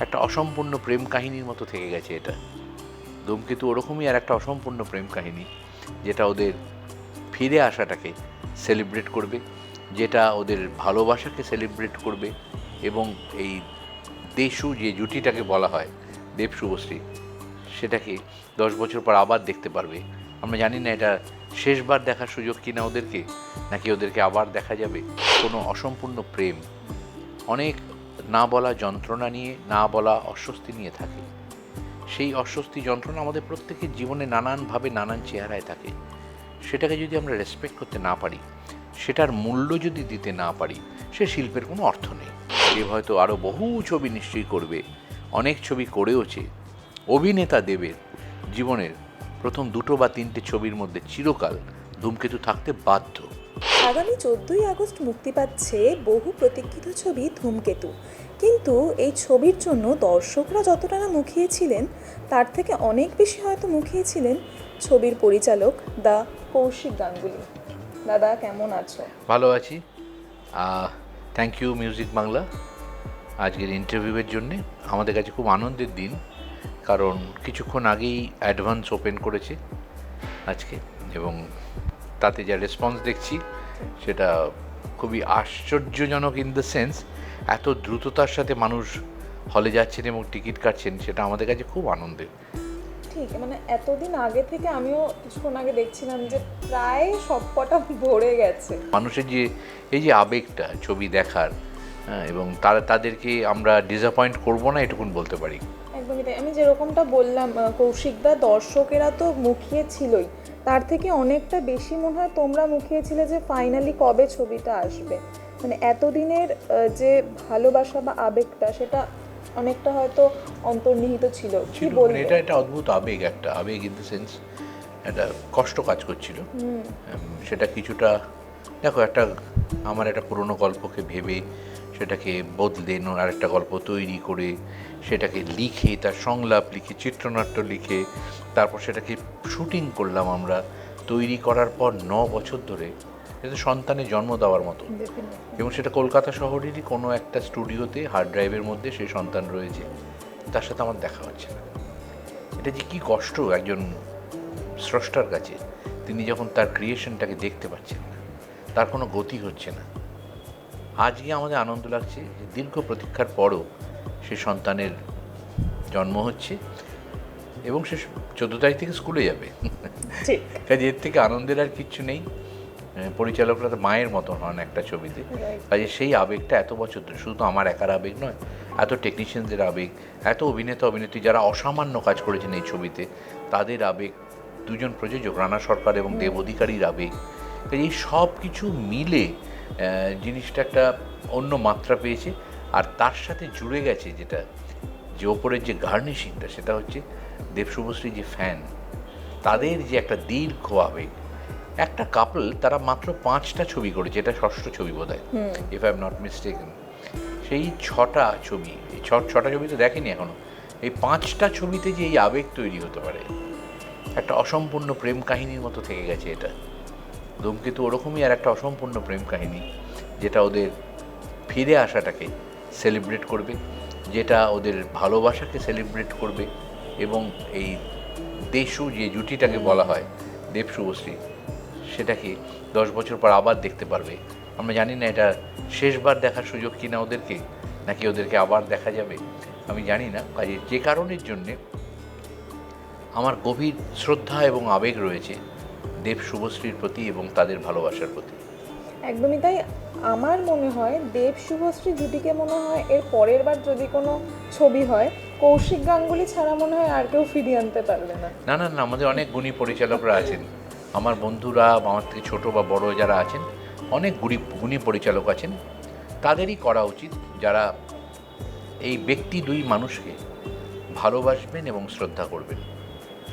একটা অসম্পূর্ণ প্রেম কাহিনীর মতো থেকে গেছে এটা। ধূমকেতু ওরকমই আর একটা অসম্পূর্ণ প্রেম কাহিনী, যেটা ওদের ফিরে আসাটাকে সেলিব্রেট করবে, যেটা ওদের ভালোবাসাকে সেলিব্রেট করবে এবং এই দেশু যে জুটিটাকে বলা হয় দেব শুভশ্রী সেটাকে দশ বছর পর আবার দেখতে পারবে। আমরা জানি না এটা শেষবার দেখার সুযোগ কিনা ওদেরকে, নাকি ওদেরকে আবার দেখা যাবে? কোনো অসম্পূর্ণ প্রেম। অনেক না বলা যন্ত্রণা নিয়ে, না বলা অস্বস্তি নিয়ে থাকে। সেই অস্বস্তি যন্ত্রণা আমাদের প্রত্যেকের জীবনে নানানভাবে নানান চেহারায় থাকে। সেটাকে যদি আমরা রেসপেক্ট করতে না পারি, সেটার মূল্য যদি দিতে না পারি, সে শিল্পের কোনো অর্থ নেই। দেব হয়তো আরও বহু ছবি নিশ্চয়ই করবে, অনেক ছবি করেওছে, অভিনেতা দেবের জীবনের প্রথম দুটো বা তিনটে ছবির মধ্যে চিরকাল ধূমকেতু থাকতে বাধ্য। আগামী চোদ্দই আগস্ট মুক্তি পাচ্ছে বহু প্রতীক্ষিত ছবি ধূমকেতু। কিন্তু এই ছবির জন্য দর্শকরা যতটা না মুখিয়েছিলেন, তার থেকে অনেক বেশি হয়তো মুখিয়েছিলেন ছবির পরিচালক দা কৌশিক গাঙ্গুলি। দাদা, কেমন আছো? ভালো আছি। থ্যাংক ইউ মিউজিক বাংলা আজকের ইন্টারভিউয়ের জন্যে আমাদের কাছে খুব আনন্দের দিন, কারণ কিছুক্ষণ আগেই অ্যাডভান্স ওপেন করেছে আজকে এবং তাতে যা রেসপন্স দেখছি সেটা খুবই আশ্চর্যজনক ইন দ্য সেন্স এত দ্রুততার সাথে মানুষ হলে যাচ্ছেন এবং টিকিট কাটছেন সেটা আমাদের কাছে খুব আনন্দের। ঠিক মানে এতদিন আগে থেকে আমিও কিছুক্ষণ আগে দেখছিলাম যে প্রায় সবকটা ভরে গেছে। মানুষের যে এই যে আবেগটা ছবি দেখার হ্যাঁ, এবং তারা তাদেরকে আমরা ডিসঅ্যাপয়েন্ট করব না এটুকুন বলতে পারি। একদমই আমি যেরকমটা বললাম কৌশিকদা দর্শকেরা তো মুখিয়ে ছিলই তার থেকে অনেকটা বেশি মনে হয় তোমরা মুখিয়েছিলে যে ফাইনালি কবে ছবিটা আসবে। মানে এতদিনের যে ভালোবাসা বা আবেগটা সেটা অনেকটা হয়তো অন্তর্নিহিত ছিল। কি মানে বলব? এটা একটা অদ্ভুত আবেগ একটা আবেগ ইন দ্য সেন্স একটা কষ্ট কাজ করছিল। সেটা কিছুটা দেখো একটা আমার একটা পুরনো গল্পকে ভেবে সেটাকে বদলে আর একটা গল্প তৈরি করে সেটাকে লিখে তার সংলাপ লিখে চিত্রনাট্য লিখে তারপর সেটাকে শুটিং করলাম আমরা। তৈরি করার পর ন বছর ধরে এটা সন্তানের জন্ম দেওয়ার মতো। এবং সেটা কলকাতা শহরেরই কোনো একটা স্টুডিওতে হার্ড ড্রাইভের মধ্যে সেই সন্তান রয়েছে। তার সাথে আমার দেখা হচ্ছে না। এটা যে কী কষ্ট একজন স্রষ্টার কাছে তিনি যখন তার ক্রিয়েশনটাকে দেখতে পাচ্ছেন না তার কোনো গতি হচ্ছে না। আজকে আমাদের আনন্দ লাগছে যে দীর্ঘ প্রতীক্ষার পরও সে সন্তানের জন্ম হচ্ছে এবং সে চোদ্দ তারিখ থেকে স্কুলে যাবে। কাজে এর থেকে আনন্দের আর কিচ্ছু নেই। পরিচালকরা তো মায়ের মতন হন একটা ছবিতে. কাজে সেই আবেগটা এত বছর ধরে শুধু তো আমার একার আবেগ নয় এত টেকনিশিয়ানদের আবেগ এত অভিনেতা অভিনেত্রী যারা অসামান্য কাজ করেছেন এই ছবিতে তাদের আবেগ দুজন প্রযোজক রানা সরকার এবং দেব অধিকারীর আবেগ এই সব কিছু মিলে জিনিসটা একটা অন্য মাত্রা পেয়েছে। আর তার সাথে জুড়ে গেছে যেটা যে ওপরের যে গার্নিশিংটা সেটা হচ্ছে দেব শুভশ্রী যে ফ্যান তাদের যে একটা দীর্ঘ আবেগ। একটা কাপল তারা মাত্র পাঁচটা ছবি করেছে এটা ষষ্ঠ ছবি বোধ হয় if I am not mistaken সেই ছটা ছবি এই ছ ছটা ছবি তো দেখেনি এখনও এই পাঁচটা ছবিতে যে এই আবেগ তৈরি হতে পারে একটা অসম্পূর্ণ প্রেম কাহিনীর মতো থেকে গেছে এটা। ধূমকেতু ওরকমই আর একটা অসম্পূর্ণ প্রেম কাহিনী, যেটা ওদের ফিরে আসাটাকে সেলিব্রেট করবে, যেটা ওদের ভালোবাসাকে সেলিব্রেট করবে এবং এই দেশু যে জুটিটাকে বলা হয় দেব শুভশ্রী সেটাকে দশ বছর পর আবার দেখতে পারবে। আমরা জানি না এটা শেষবার দেখার সুযোগ কি না ওদেরকে, নাকি ওদেরকে আবার দেখা যাবে, আমি জানি না। কাজে যে কারণের জন্যে আমার গভীর শ্রদ্ধা এবং আবেগ রয়েছে দেব শুভশ্রীর প্রতি এবং তাদের ভালোবাসার প্রতি। একদমই তাই। আমার মনে হয় দেব শুভশ্রী জুটিকে মনে হয় এর পরের বার যদি কোনো ছবি হয় কৌশিক গাঙ্গুলি ছাড়া মনে হয় আর কেউ ফিরিয়ে আনতে পারবে না। না না না আমাদের অনেক গুণী পরিচালকরা আছেন। আমার বন্ধুরা আমার থেকে ছোটো বা বড় যারা আছেন অনেক গুণী গুণী পরিচালক আছেন। তাদেরই করা উচিত যারা এই ব্যক্তি দুই মানুষকে ভালোবাসবেন এবং শ্রদ্ধা করবেন।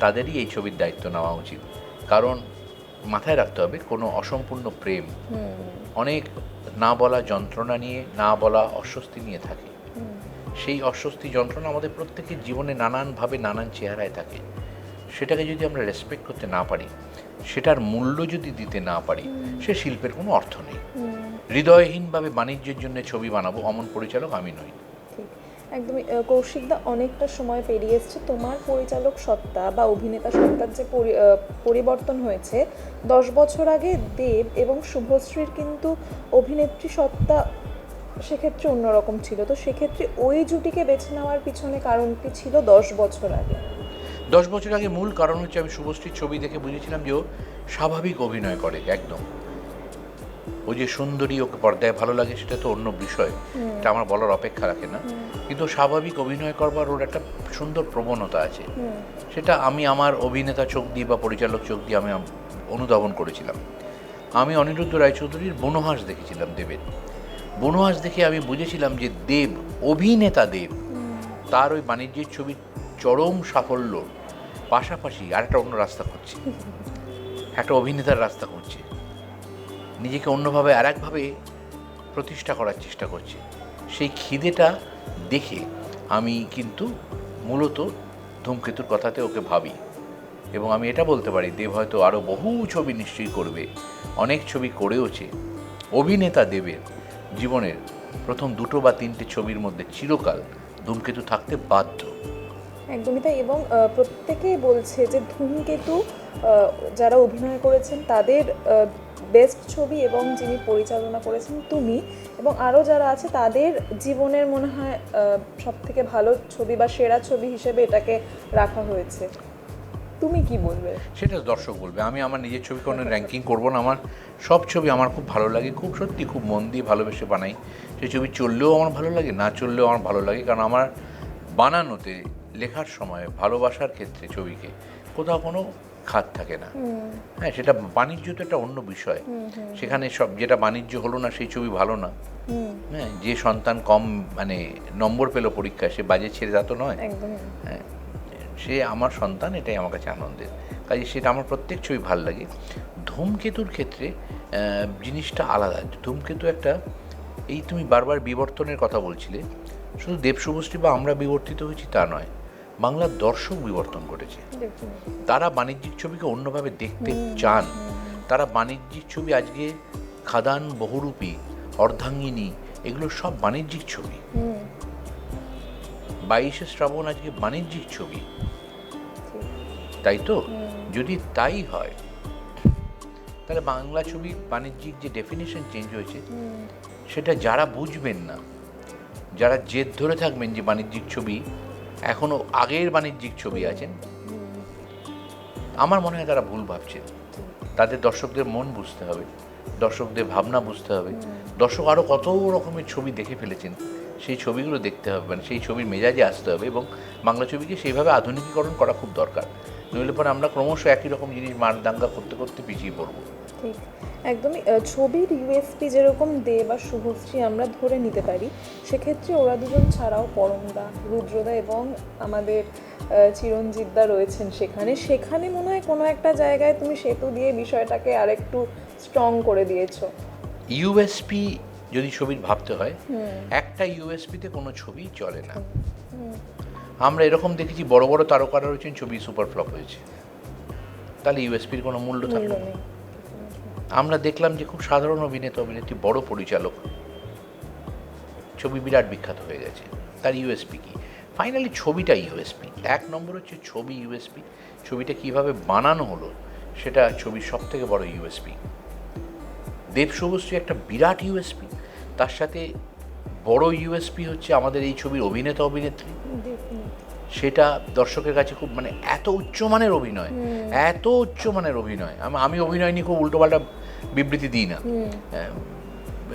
তাদেরই এই ছবির দায়িত্ব নেওয়া উচিত। কারণ মাথায় রাখতে হবে কোনো অসম্পূর্ণ প্রেম। অনেক না বলা যন্ত্রণা নিয়ে না বলা অস্বস্তি নিয়ে থাকে। সেই অস্বস্তি যন্ত্রণা আমাদের প্রত্যেকের জীবনে নানানভাবে নানান চেহারায় থাকে। সেটাকে যদি আমরা রেসপেক্ট করতে না পারি সেটার মূল্য যদি দিতে না পারি সে শিল্পের কোনো অর্থ নেই। হৃদয়হীনভাবে বাণিজ্যের জন্য ছবি বানাবো অমন পরিচালক আমি নই। একদমই কৌশিকদা অনেকটা সময় পেরিয়ে এসছে। তোমার পরিচালক সত্তা বা অভিনেতা সত্তার যে পরি- পরিবর্তন হয়েছে, দশ বছর আগে দেব এবং শুভশ্রীর কিন্তু অভিনেত্রী সত্তা সেক্ষেত্রে অন্যরকম ছিল। তো সেক্ষেত্রে ওই জুটিকে বেছে নেওয়ার পিছনে কারণটি ছিল দশ বছর আগে। দশ বছর আগে মূল কারণ হচ্ছে আমি শুভশ্রীর ছবি দেখে বুঝেছিলাম যে ও স্বাভাবিক অভিনয় করে, একদম। ও যে সুন্দরী ওকে পর্দায় ভালো লাগে সেটা তো অন্য বিষয়। এটা আমার বলার অপেক্ষা রাখে না। কিন্তু স্বাভাবিক অভিনয় করবার ওর একটা সুন্দর প্রবণতা আছে। সেটা আমি আমার অভিনেতা চোখ দিয়ে বা পরিচালক চোখ দিয়ে আমি অনুধাবন করেছিলাম। আমি অনিরুদ্ধ রায়চৌধুরীর বনহাস দেখেছিলাম দেবের। বনহাস দেখে আমি বুঝেছিলাম যে দেব অভিনেতা দেব তার ওই বাণিজ্যিক ছবির চরম সাফল্য পাশাপাশি আর একটা অন্য রাস্তা খুঁজছে। একটা অভিনেতার রাস্তা খুঁজছে। নিজেকে অন্যভাবে আর একভাবে প্রতিষ্ঠা করার চেষ্টা করছে। সেই খিদেটা দেখে আমি কিন্তু মূলত ধূমকেতুর কথাতে ওকে ভাবি এবং আমি এটা বলতে পারি, দেব হয়তো আরও বহু ছবি নিশ্চয়ই করবে, অনেক ছবি করেওছে। অভিনেতা দেবের জীবনের প্রথম দুটো বা তিনটে ছবির মধ্যে চিরকাল ধূমকেতু থাকতে বাধ্য। একদমই তাই এবং প্রত্যেকেই বলছে যে ধূমকেতু যারা অভিনয় করেছেন তাদের বেস্ট ছবি এবং যিনি পরিচালনা করেছেন তুমি এবং আরও যারা আছে, তাদের জীবনের মনে হয় সব থেকে ভালো ছবি বা সেরা ছবি হিসেবে এটাকে রাখা হয়েছে। তুমি কি বলবে? সেটা দর্শক বলবে। আমি আমার নিজের ছবি কোনো র্যাঙ্কিং করব না। আমার সব ছবি আমার খুব ভালো লাগে। খুব সত্যি খুব মন দিয়ে ভালোবেসে বানাই। সেই ছবি চললেও আমার ভালো লাগে, না চললেও আমার ভালো লাগে। কারণ আমার বানানোতে, লেখার সময়, ভালোবাসার ক্ষেত্রে ছবিকে কোথাও কোনো খাত থাকে না। হ্যাঁ সেটা বাণিজ্য তো একটা অন্য বিষয়। সেখানে সব যেটা বাণিজ্য হলো না সেই ছবি ভালো না। হ্যাঁ যে সন্তান কম মানে নম্বর পেল পরীক্ষায় সে বাজে ছেড়ে যা তো নয়। হ্যাঁ সে আমার সন্তান এটাই আমার কাছে আনন্দের। কাজে সেটা আমার প্রত্যেক ছবি ভালো লাগে। ধূমকেতুর ক্ষেত্রে জিনিসটা আলাদা। ধূমকেতু একটা এই তুমি বারবার বিবর্তনের কথা বলছিলে শুধু দেব শুভশ্রী বা আমরা বিবর্তিত হয়েছি তা নয়। বাংলার দর্শক বিবর্তন ঘটেছে। তারা বাণিজ্যিক ছবিকে অন্যভাবে দেখতে চান। তারা বাণিজ্যিক ছবি আজকে খাদান বহুরূপী অর্ধাঙ্গিনী এগুলো সব বাণিজ্যিক ছবি। বাইশে শ্রাবণ আজকে বাণিজ্যিক ছবি। তাই তো? যদি তাই হয় তাহলে বাংলা ছবি বাণিজ্যিক যে ডেফিনেশন চেঞ্জ হয়েছে সেটা যারা বুঝবেন না যারা জেদ ধরে থাকবেন যে বাণিজ্যিক ছবি এখনও আগের বাণিজ্যিক ছবি আছেন আমার মনে হয় তারা ভুল ভাবছেন তাদের দর্শকদের মন বুঝতে হবে, দর্শকদের ভাবনা বুঝতে হবে। দর্শক আরও কত রকমের ছবি দেখে ফেলেছেন, সেই ছবিগুলো দেখতে হবে মানে সেই ছবির মেজাজে আসতে হবে এবং বাংলা ছবিকে সেইভাবে আধুনিকীকরণ করা খুব দরকার। নইলে পরে আমরা ক্রমশ একই রকম জিনিস মার দাঙ্গা করতে করতে পিছিয়ে পড়ব। ঠিক। একদমই ছবির ইউএসপি যেরকম দে বা শুভশ্রী আমরা ধরে নিতে পারি সেক্ষেত্রে ওরা দুজন ছাড়াও পরমদা রুদ্রদা এবং আমাদের চিরঞ্জিতদা রয়েছেন সেখানে। সেখানে মনে হয় কোনো একটা জায়গায় তুমি সেতু দিয়ে বিষয়টাকে আরেকটু স্ট্রং করে দিয়েছ। ইউএসপি যদি ছবির ভাবতে হয় একটা ইউএসপিতে কোনো ছবি চলে না। আমরা এরকম দেখেছি বড় বড় তারকারা রয়েছেন ছবি সুপার ফ্লপ হয়েছে। তাহলে ইউএসপির কোনো মূল্য থাকল না। আমরা দেখলাম যে খুব সাধারণ অভিনেতা অভিনেত্রী বড় পরিচালক ছবি বিরাট বিখ্যাত হয়ে গেছে তার ইউএসপি কি? ফাইনালি ছবিটা ইউএসপি এক নম্বর হচ্ছে ছবি ইউএসপি ছবিটা কীভাবে বানানো হলো সেটা ছবির সব থেকে বড় ইউএসপি দেব শুভশ্রী একটা বিরাট ইউএসপি তার সাথে বড় ইউএসপি হচ্ছে আমাদের এই ছবির অভিনেতা অভিনেত্রী। সেটা দর্শকের কাছে খুব মানে এত উচ্চমানের অভিনয় এত উচ্চমানের অভিনয়। আমি- আমি অভিনয় নিয়ে খুব উল্টোপাল্টা বিবৃতি দিই না।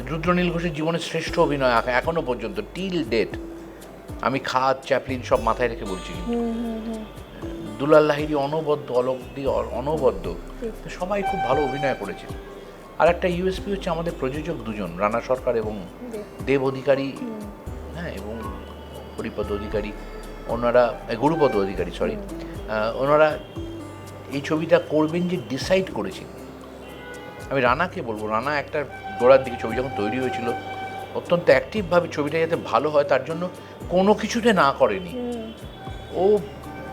রুদ্রনীল ঘোষের জীবনের শ্রেষ্ঠ অভিনয় এখ- এখনও পর্যন্ত টিল ডেট। আমি খাদ চ্যাপলিন সব মাথায় রেখে বলছি দুলাল লাহিরি অনবদ্য অলব্দি অনবদ্য। সবাই খুব ভালো অভিনয় করেছে। আর একটা ইউএসপি হচ্ছে আমাদের প্রযোজক দুজন রানা সরকার এবং দেব। দেব অধিকারী। হ্যাঁ এবং হরিপদ অধিকারী। ওনারা গুরুপদ অধিকারী সরি ওনারা এই ছবিটা করবেন যে ডিসাইড করেছেন। আমি রানাকে বলব রানা একটা গোড়ার দিকে ছবি যখন তৈরি হয়েছিল অত্যন্ত অ্যাক্টিভভাবে ছবিটা যাতে ভালো হয় তার জন্য কোনো কিছুতে না করেনি। ও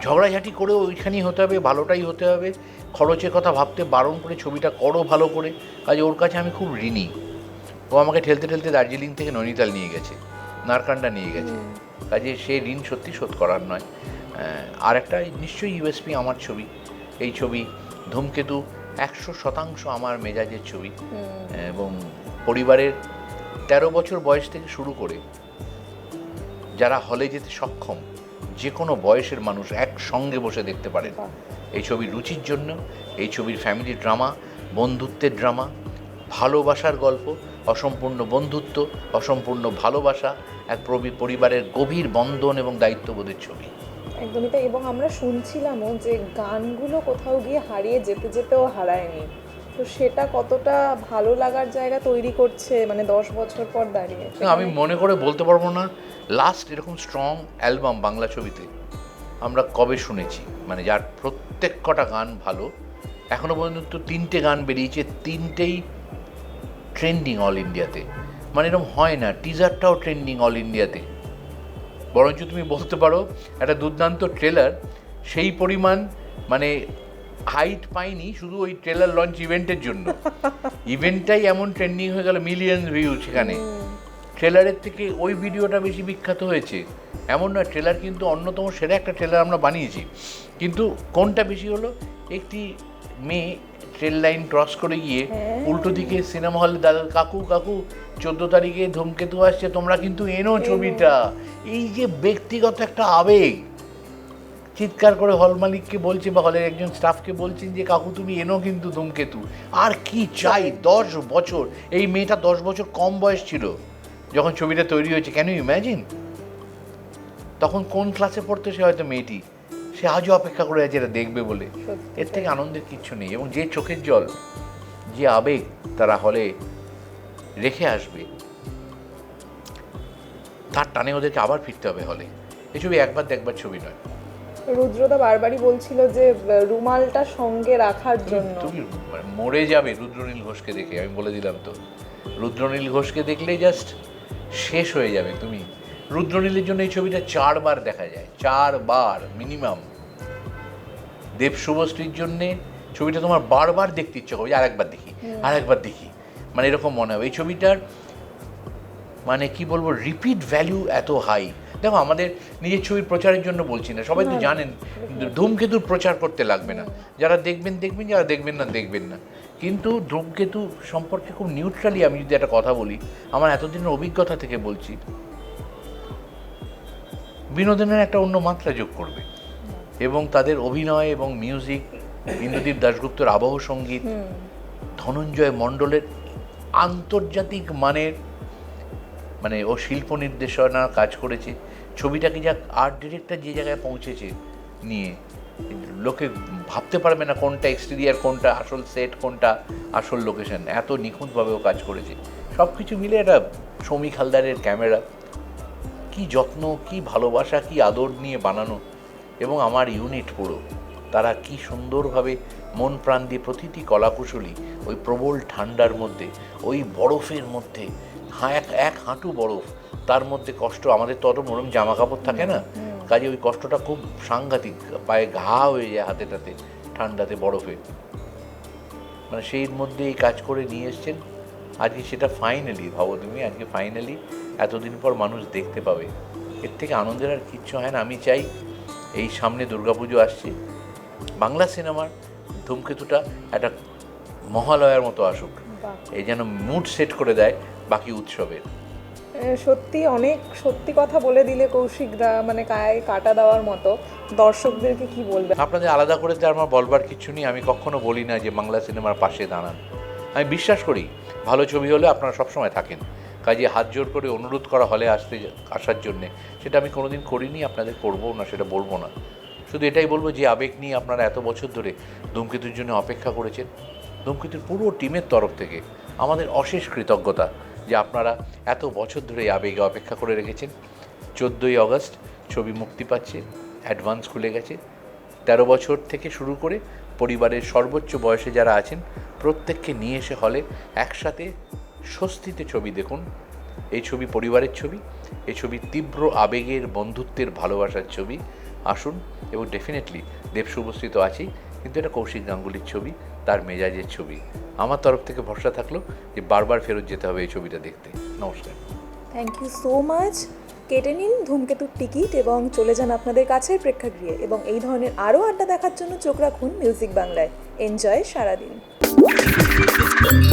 ঝগড়াঝাটি করে ওইখানেই হতে হবে ভালোটাই হতে হবে। খরচের কথা ভাবতে বারণ করে ছবিটা করো ভালো করে কাজে ওর কাছে আমি খুব ঋণী। ও আমাকে ঠেলতে ঠেলতে দার্জিলিং থেকে নৈনিতাল নিয়ে গেছে নারকান্ডা নিয়ে গেছে। কাজে সে ঋণ সত্যি শোধ করার নয়। আর একটা নিশ্চয়ই ইউএসপি আমার ছবি। এই ছবি ধূমকেতু একশো শতাংশ আমার মেজাজের ছবি। এবং পরিবারের তেরো বছর বয়স থেকে শুরু করে যারা হলে যেতে সক্ষম, যে কোনো বয়সের মানুষ একসঙ্গে বসে দেখতে পারেন। এই ছবির রুচির জন্য, এই ছবির ফ্যামিলি ড্রামা বন্ধুত্বের ড্রামা ভালোবাসার গল্প, অসম্পূর্ণ বন্ধুত্ব, অসম্পূর্ণ ভালোবাসা, এক প্রবি- পরিবারের গভীর বন্ধন এবং দায়িত্ববোধের ছবি। একদমই তাই। এবং আমরা শুনছিলামও যে গানগুলো কোথাও গিয়ে হারিয়ে যেতে যেতেও হারায়নি। তো সেটা কতটা ভালো লাগার জায়গা তৈরি করছে মানে দশ বছর পর দাঁড়িয়ে? আমি মনে করে বলতে পারব না লাস্ট এরকম স্ট্রং অ্যালবাম বাংলা ছবিতে আমরা কবে শুনেছি? মানে যার প্রত্যেক কটা গান ভালো এখনও পর্যন্ত তিনটে গান বেরিয়েছে তিনটেই ট্রেন্ডিং অল ইন্ডিয়াতে মানে এরকম হয় না টিজারটাও ট্রেন্ডিং অল ইন্ডিয়াতে বরঞ্চ তুমি বলতে পারো একটা দুর্দান্ত ট্রেলার সেই পরিমাণ মানে হাইট পাইনি শুধু ওই ট্রেলার লঞ্চ ইভেন্টের জন্য। ইভেন্টটাই এমন ট্রেন্ডিং হয়ে গেল মিলিয়ন ভিউ সেখানে। ট্রেলারের থেকে ওই ভিডিওটা বেশি বিখ্যাত হয়েছে। এমন নয় ট্রেলার কিন্তু অন্যতম সেরা একটা ট্রেলার আমরা বানিয়েছি। কিন্তু কোনটা বেশি হলো? একটি মেয়ে ট্রেন লাইন ক্রস করে গিয়ে হ্যাঁ। উল্টো দিকে সিনেমা হলে দাদা কাকু কাকু চোদ্দ তারিখে ধূমকেতু আসছে তোমরা কিন্তু এনো ছবিটা। এই যে ব্যক্তিগত একটা আবেগ চিৎকার করে হল মালিককে বলছে বা হলের একজন স্টাফকে বলছেন যে কাকু তুমি এনো কিন্তু ধূমকেতু। আর কি চাই? দশ বছর। এই মেয়েটা দশ বছর কম বয়স ছিল যখন ছবিটা তৈরি হয়েছে। কেন ইম্যাজিন তখন কোন ক্লাসে পড়তো সে হয়তো মেয়েটি? সে আজও অপেক্ষা করে আছে এটা দেখবে বলে। এর থেকে আনন্দের কিচ্ছু নেই। এবং যে চোখের জল যে আবেগ তারা হলে রেখে আসবে তার টানে ওদেরকে আবার ফিরতে হবে হলে। এই ছবি একবার দেখবার ছবি নয়। রুদ্রদা বারবারই বলছিল যে রুমালটা সঙ্গে রাখার জন্য। তুমি মানে মরে যাবে রুদ্রনীল ঘোষকে দেখে আমি বলে দিলাম তো। রুদ্রনীল ঘোষকে দেখলেই জাস্ট শেষ হয়ে যাবে তুমি। রুদ্রনীলের জন্য এই ছবিটা চারবার দেখা যায় চারবার মিনিমাম। দেব শুভশ্রীর জন্যে ছবিটা তোমার বারবার দেখতে ইচ্ছে করবে আর একবার দেখি আর একবার দেখি। মানে এরকম মনে হবে। এই ছবিটার মানে কি বলব রিপিট ভ্যালু এত হাই দেখো আমাদের নিজের ছবির প্রচারের জন্য বলছি না সবাই তো জানেন ধূমকেতুর প্রচার করতে লাগবে না। যারা দেখবেন দেখবেন যারা দেখবেন না দেখবেন না। কিন্তু ধূমকেতু সম্পর্কে খুব নিউট্রালি আমি যদি একটা কথা বলি আমার এতদিনের অভিজ্ঞতা থেকে বলছি বিনোদনের একটা অন্য মাত্রা যোগ করবে। এবং তাদের অভিনয় এবং মিউজিক ইন্দ্রদীপ দাশগুপ্তর আবহ সংগীত ধনঞ্জয় মণ্ডলের আন্তর্জাতিক মানের মানে ও শিল্প নির্দেশনা কাজ করেছে। ছবিটাকে যা আর্ট ডিরেক্টর যে জায়গায় পৌঁছেছে নিয়ে লোকে ভাবতে পারবে না কোনটা এক্সটেরিয়ার কোনটা আসল সেট কোনটা আসল লোকেশন এত নিখুঁতভাবে ও কাজ করেছে। সব কিছু মিলে এটা সমীক হালদারের ক্যামেরা কি যত্ন কি ভালোবাসা কি আদর নিয়ে বানানো এবং আমার ইউনিট পুরো। তারা কি সুন্দরভাবে মন প্রাণ দিয়ে প্রতিটি কলাকুশলী ওই প্রবল ঠান্ডার মধ্যে ওই বরফের মধ্যে হা- এক এক হাঁটু বরফ তার মধ্যে কষ্ট আমাদের তো অত নরম জামা কাপড় থাকে না। কাজে ওই কষ্টটা খুব সাংঘাতিক পায়ে ঘা হয়ে যায় হাতে টাতে ঠান্ডাতে বরফে। মানে সেই মধ্যে এই কাজ করে নিয়ে এসছেন আজকে সেটা ফাইনালি ভাবো তুমি আজকে ফাইনালি এতদিন পর মানুষ দেখতে পাবে। এর থেকে আনন্দের আর কিচ্ছু হয় না। আমি চাই এই সামনে দুর্গাপুজো আসছে। বাংলা সিনেমার ধূমকেতুটা একটা মহালয়ার মতো আসুক। এই যেন মুড সেট করে দেয় বাকি উৎসবের। সত্যি অনেক সত্যি কথা বলে দিলে কৌশিকরা মানে গায়ে কাটা দেওয়ার মতো। দর্শকদেরকে কি বলবে আপনাদের আলাদা করে তো আমার বলবার কিছু নেই আমি কখনো বলি না যে বাংলা সিনেমার পাশে দাঁড়ান। আমি বিশ্বাস করি ভালো ছবি হলে আপনারা সবসময় থাকেন। কাজে হাত জোর করে অনুরোধ করা হলে আসতে আসার জন্যে। সেটা আমি কোনোদিন করিনি, আপনাদের করব না, সেটা বলব না। শুধু এটাই বলব যে, আবেগ নিয়ে আপনারা এত বছর ধরে ধূমকেতুর জন্য অপেক্ষা করেছেন। ধূমকেতুর পুরো টিমের তরফ থেকে আমাদের অশেষ কৃতজ্ঞতা যে, আপনারা এত বছর ধরে আবেগে অপেক্ষা করে রেখেছেন। চোদ্দোই আগস্ট ছবি মুক্তি পাচ্ছে, অ্যাডভান্স খুলে গেছে। তেরো বছর থেকে শুরু করে পরিবারের সর্বোচ্চ বয়সে যারা আছেন প্রত্যেককে নিয়ে এসে হলে একসাথে স্বস্তিতে ছবি দেখুন। এই ছবি পরিবারের ছবি, এই ছবি তীব্র আবেগের বন্ধুত্বের ভালোবাসার ছবি। আসুন এবং ডেফিনেটলি দেব শুভশ্রী তো আছেই কিন্তু এটা কৌশিক গাঙ্গুলির ছবি, তার মেজাজের ছবি। আমার তরফ থেকে ভরসা থাকল যে বারবার ফেরত যেতে হবে এই ছবিটা দেখতে। নমস্কার। থ্যাংক ইউ সো মাচ কেটে নিন ধূমকেতুর টিকিট এবং চলে যান আপনাদের কাছের প্রেক্ষাগৃহে এবং এই ধরনের আরও আড্ডা দেখার জন্য চোখ রাখুন মিউজিক বাংলায় এনজয় সারাদিন। Thank you.